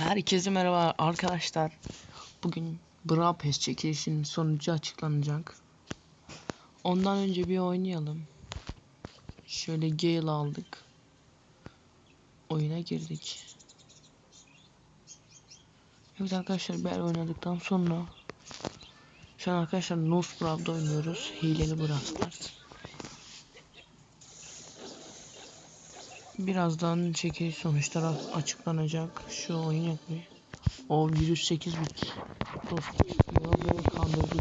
Herkese merhaba arkadaşlar. Bugün Brawl Pass çekilişinin sonucu açıklanacak. Ondan önce bir oynayalım. Şöyle Gale aldık. Oyuna girdik. Evet arkadaşlar ben oynadıktan sonra şu an arkadaşlar Nos Brawl'da oynuyoruz. Hileli Brawl. Birazdan çekiliş sonuçları açıklanacak. Şu oyun yapmayı. O virüs 8 bit. Dostum böyle kandırdı.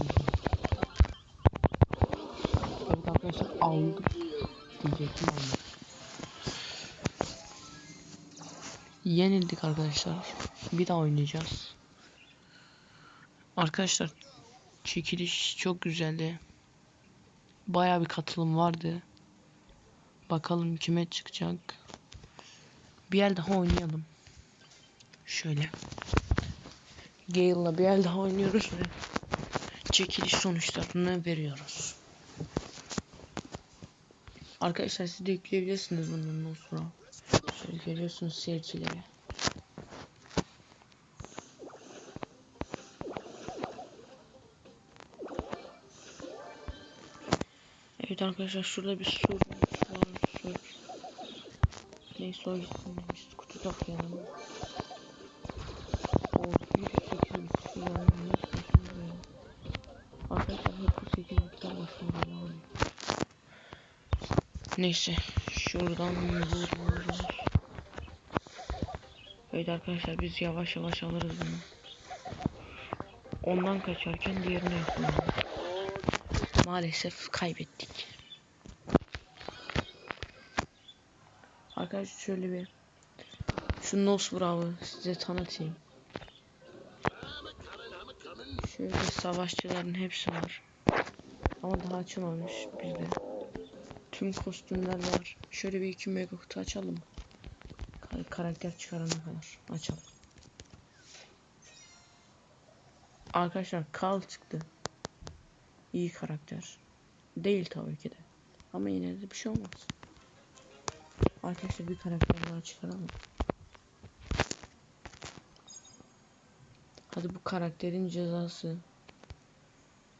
Evet arkadaşlar aldık. Diyecektim aldık. Yenildik arkadaşlar. Bir daha oynayacağız. Arkadaşlar çekiliş çok güzeldi. Baya bir katılım vardı. Bakalım kime çıkacak. Bir el daha oynayalım. Şöyle. Gale'la bir el daha oynuyoruz ve çekiliş sonuçlarını veriyoruz. Arkadaşlar siz de yükleyebilirsiniz bundan sonra. Şöyle görüyorsunuz seyircilere. Evet arkadaşlar şurada bir. Sur. Neyse o gitsin. Kutu toplayalım. O 108 bitti ya. Ne istiyorsunuz ya? Arkadaşlar hep bu 8 bitten başlıyor ya. Neyse. Şuradan vururuz. Evet arkadaşlar biz yavaş yavaş alırız bunu. Ondan kaçarken diğerini yapalım. Maalesef kaybettik. Arkadaşlar şöyle bir şu Nos Bravo size tanıtayım. Şöyle savaşçıların hepsi var. Ama daha açılmamış bizde. Tüm kostümler var. Şöyle bir iki mega kutu açalım. Kar karakter çıkarana kadar açalım. Arkadaşlar Kal çıktı. İyi karakter. Değil tabii ki de. Ama yine de bir şey olmaz. Arkadaşlar bir karakter daha çıkaralım. Hadi bu karakterin cezası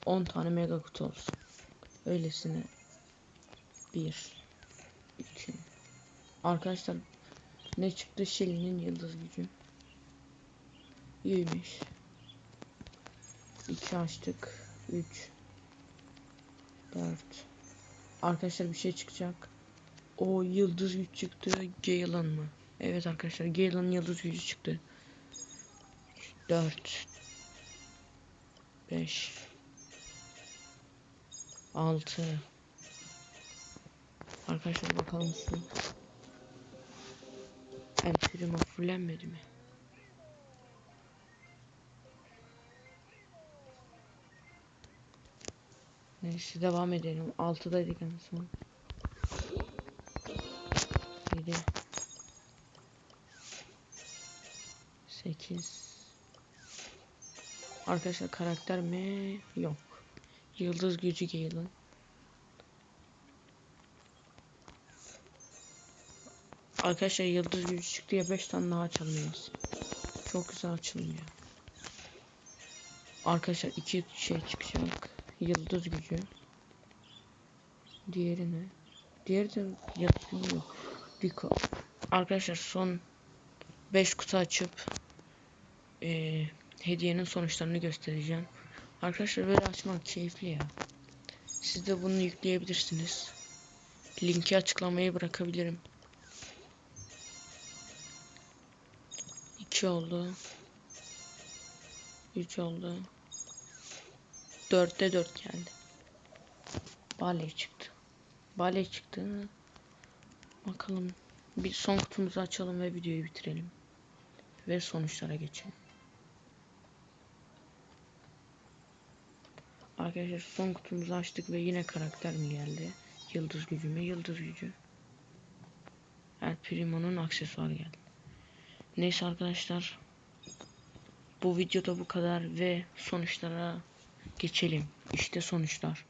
10 tane mega kutu olsun. Öylesine 1 2 Arkadaşlar ne çıktı Shelly'nin yıldız gücü. İyiymiş. 2 açtık. 3 4 Arkadaşlar bir şey çıkacak. O yıldız güç çıktı. Galen mı? Evet arkadaşlar Galen'ın yıldız gücü çıktı. 4 5 6 Arkadaşlar bakalım şu El Primo fullenmedi mi? Neyse devam edelim. 6'daydık en son. 7 8 Arkadaşlar karakter mi? Yok. Yıldız gücü Galen. Arkadaşlar yıldız gücü çıktı ya 5 tane daha açalımız. Çok güzel açılmıyor. Arkadaşlar iki şey çıkacak. Yıldız gücü. Diğeri ne? Diğeri de yapmıyor. Rico. Arkadaşlar son 5 kutu açıp e, hediyenin sonuçlarını göstereceğim. Arkadaşlar böyle açmak keyifli ya. Siz de bunu yükleyebilirsiniz. Linki açıklamaya bırakabilirim. 2 oldu. 3 oldu. 4'te 4 geldi. Bale çıktı. Bale çıktı. Bakalım. Bir son kutumuzu açalım ve videoyu bitirelim. Ve sonuçlara geçelim. Arkadaşlar son kutumuzu açtık ve yine karakter mi geldi? Yıldız gücü mü? Yıldız gücü. El Primo'nun aksesuarı geldi. Neyse arkadaşlar. Bu videoda bu kadar ve sonuçlara geçelim. İşte sonuçlar.